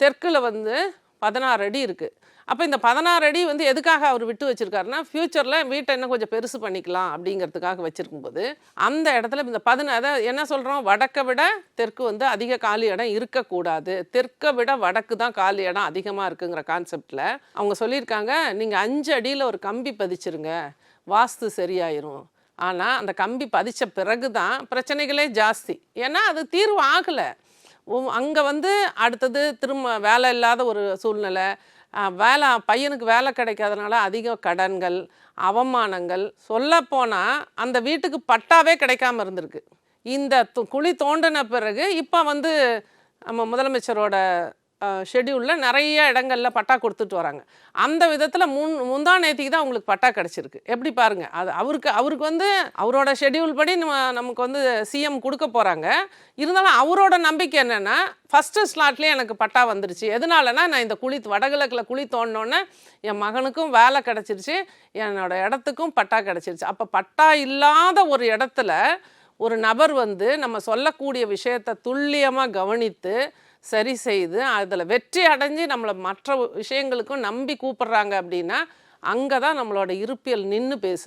தெற்கில் வந்து பதினாறு அடி இருக்குது அப்போ இந்த பதினாறு அடி வந்து எதுக்காக அவர் விட்டு வச்சிருக்காருன்னா ஃப்யூச்சரில் வீட்டை இன்னும் கொஞ்சம் பெருசு பண்ணிக்கலாம் அப்படிங்கிறதுக்காக வச்சுருக்கும்போது அந்த இடத்துல இந்த பதினாறு அதாவது என்ன சொல்கிறோம் வடக்கை விட தெற்கு வந்து அதிக காலி இடம் இருக்கக்கூடாது. தெற்கை விட வடக்கு தான் காலி இடம் அதிகமாக இருக்குங்கிற கான்செப்டில் அவங்க சொல்லியிருக்காங்க நீங்கள் அஞ்சு அடியில் ஒரு கம்பி பதிச்சிருங்க வாஸ்து சரியாயிரும். ஆனால் அந்த கம்பி பதித்த பிறகு தான் பிரச்சனைகளே ஜாஸ்தி. ஏன்னா அது தீர்வு ஆகலை. அங்கே வந்து அடுத்தது திரும்ப வேலை இல்லாத ஒரு சூழ்நிலை. வேலை பையனுக்கு வேலை கிடைக்காதனால அதிக கடன்கள் அவமானங்கள். சொல்லப்போனால் அந்த வீட்டுக்கு பட்டாவே கிடைக்காம இருந்திருக்கு. இந்த குழி தோண்டின பிறகு இப்போ வந்து நம்ம முதலமைச்சரோட ஷெட்யூலில் நிறைய இடங்களில் பட்டா கொடுத்துட்டு வராங்க. அந்த விதத்தில் முன் முந்தா நேத்திக்கு தான் அவங்களுக்கு பட்டா கிடச்சிருக்கு. எப்படி பாருங்கள் அது அவருக்கு அவருக்கு வந்து அவரோட ஷெட்யூல் படி நம்ம நமக்கு வந்து சிஎம் கொடுக்க போகிறாங்க இருந்தாலும் அவரோட நம்பிக்கை என்னென்னா ஃபஸ்ட்டு ஸ்லாட்லேயே எனக்கு பட்டா வந்துருச்சு. எதனாலனா நான் இந்த குழி வடகிழக்கில் குழி தோண்டினோன்னே என் மகனுக்கும் வேலை கிடச்சிருச்சு. என்னோடய இடத்துக்கும் பட்டா கிடச்சிருச்சு. அப்போ பட்டா இல்லாத ஒரு இடத்துல ஒரு நபர் வந்து நம்ம சொல்லக்கூடிய விஷயத்தை துல்லியமாக கவனித்து சரி செய்து அதில் வெற்றி அடைஞ்சு நம்மளை மற்ற விஷயங்களுக்கும் நம்பி கூப்பிட்றாங்க அப்படின்னா அங்கே தான் நம்மளோட இருப்பியல் நின்று பேசுது.